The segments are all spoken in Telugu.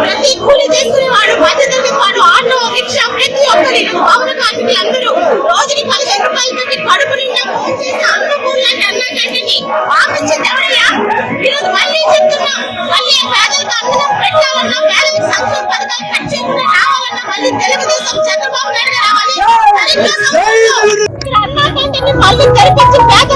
ప్రతి కూలి చేసుకునేవాడు వాడు ఆటో రిక్షా ప్రతి కార్మికులు అందరూ రోజుకి పదిహేను రూపాయలు పెట్టి కడుపు నిండా అన్నపూర్ణాన్ని ఆపించింది ఎవరయ్యా మళ్ళీ మళ్ళీ పేదలకు పెట్టాలన్నా పేదలకు సంక్షేమ పథకాలు కట్ చేయకుండా రావాలన్నా మళ్ళీ తెలుగుదేశం చంద్రబాబు నాయుడు రావాలి అన్నా మళ్ళీ తెరిపించి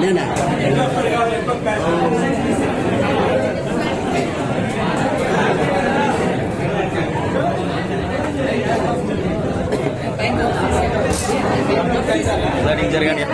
చేసుకొని జరగండి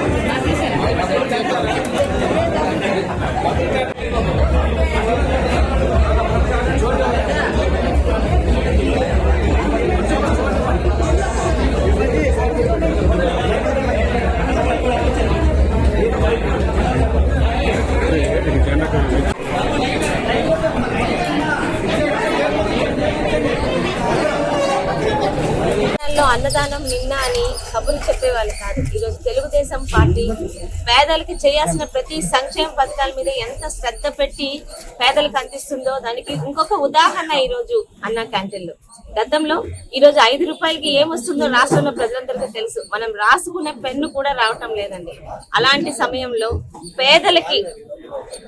అన్నదానం నిన్న అని కబుర్లు చెప్పేవాళ్ళు కాదు. ఈరోజు తెలుగుదేశం పార్టీ పేదలకి చేయాల్సిన ప్రతి సంక్షేమ పథకాల మీద ఎంత శ్రద్ధ పెట్టి పేదలకు అందిస్తుందో దానికి ఇంకొక ఉదాహరణ ఈ రోజు అన్న క్యాంటీన్లు. గతంలో ఈ రోజు ఐదు రూపాయలకి ఏమొస్తుందో రాష్ట్రంలో ప్రజలందరికీ తెలుసు. మనం రాసుకునే పెన్ను కూడా రావటం లేదండి. అలాంటి సమయంలో పేదలకి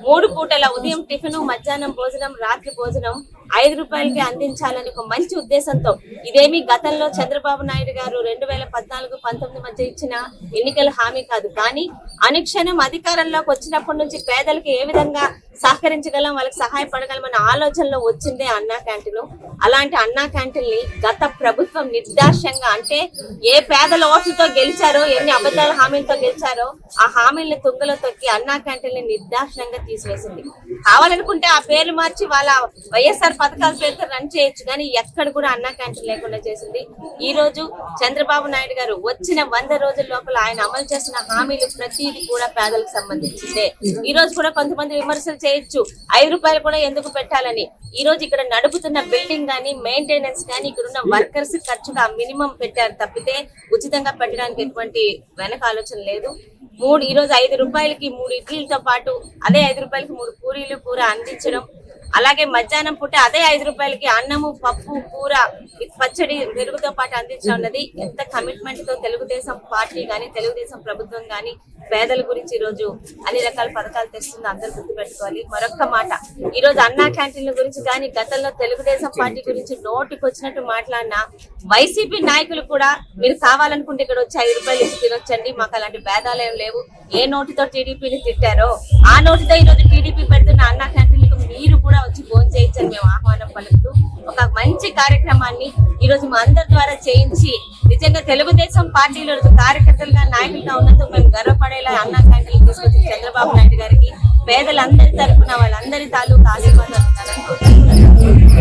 మూడు పూటల ఉదయం టిఫిన్ మధ్యాహ్నం భోజనం రాత్రి భోజనం ఐదు రూపాయలకి అందించాలని ఒక మంచి ఉద్దేశంతో ఇదేమి గతంలో చంద్రబాబు నాయుడు గారు రెండు వేల పద్నాలుగు పంతొమ్మిది మధ్య ఇచ్చిన ఎన్నికల హామీ కాదు. కానీ అనుక్షణం అధికారంలోకి వచ్చినప్పటి నుంచి పేదలకు ఏ విధంగా సహకరించగలం వాళ్ళకి సహాయపడగలమన్న ఆలోచనలో వచ్చిందే అన్నా క్యాంటీన్. అలాంటి అన్నా క్యాంటీన్ని గత ప్రభుత్వం నిర్దాక్ష్యంగా అంటే ఏ పేదల ఓట్లతో గెలిచారో ఎన్ని అబద్ధాల హామీలతో గెలిచారో ఆ హామీలను తుంగలో తొక్కి అన్నా క్యాంటీన్ని నిర్దాక్ష్యంగా తీసివేసింది. కావాలనుకుంటే ఆ పేరు మార్చి వాళ్ళ వైఎస్ఆర్ పథకాల పేరుతో రన్ చేయొచ్చు కానీ ఎక్కడ కూడా అన్నా క్యాంటీన్ లేకుండా చేసింది. ఈ రోజు చంద్రబాబు నాయుడు గారు వచ్చిన వంద రోజుల లోపల ఆయన అమలు చేసిన హామీలు ప్రతిదీ కూడా పేదలకు సంబంధించిందే. ఈ రోజు కూడా కొంతమంది విమర్శలు చేయొచ్చు. ఐదు రూపాయలు కూడా ఎందుకు పెట్టాలని? ఈ రోజు ఇక్కడ నడుపుతున్న బిల్డింగ్ గానీ మెయింటెనెన్స్ గానీ ఇక్కడ ఉన్న వర్కర్స్ ఖర్చుగా మినిమం పెట్టారు తప్పితే ఉచితంగా పెట్టడానికి ఎటువంటి వెనక ఆలోచన లేదు. మూడు ఈ రోజు ఐదు రూపాయలకి మూడు ఇడ్లీలతో పాటు అదే ఐదు రూపాయలకి మూడు పూరీలు కూర అందించడం అలాగే మధ్యాహ్నం పూట అదే ఐదు రూపాయలకి అన్నము పప్పు కూర పచ్చడి మెరుగుతో పాటు అందించడం అన్నది. ఎంత కమిట్మెంట్తో తెలుగుదేశం పార్టీ గాని తెలుగుదేశం ప్రభుత్వం గాని పేదల గురించి ఈ రోజు అన్ని రకాల పథకాలు తెస్తుంది. అందరూ గుర్తుపెట్టుకోవాలి. మరొక్క మాట. ఈ రోజు అన్నా క్యాంటీన్ల గురించి కానీ గతంలో తెలుగుదేశం పార్టీ గురించి నోటికి వచ్చినట్టు మాట్లాడిన వైసీపీ నాయకులు కూడా మీరు కావాలనుకుంటే ఇక్కడ వచ్చి ఐదు రూపాయలు ఇచ్చి తినొచ్చండి. మాకు అలాంటి భేదాలు ఏం లేవు. ఏ నోటితో టీడీపీని తిట్టారో ఆ నోటితో ఈ రోజు టీడీపీ పెడుతున్న అన్నా క్యాంటీన్ మీరు కూడా వచ్చి భోజనం చేయించని మేము ఆహ్వానం పలుకుతూ ఒక మంచి కార్యక్రమాన్ని ఈ రోజు మా అందరి ద్వారా చేయించి నిజంగా తెలుగుదేశం పార్టీలో కార్యకర్తలుగా నాయకులుగా ఉన్నందుకు మేము గర్వపడేలా అన్న క్యాంటీన్లు తీసుకొచ్చి చంద్రబాబు నాయుడు గారికి పేదలందరి తరఫున వాళ్ళందరి తాలూకు ఆశీర్వాదాలు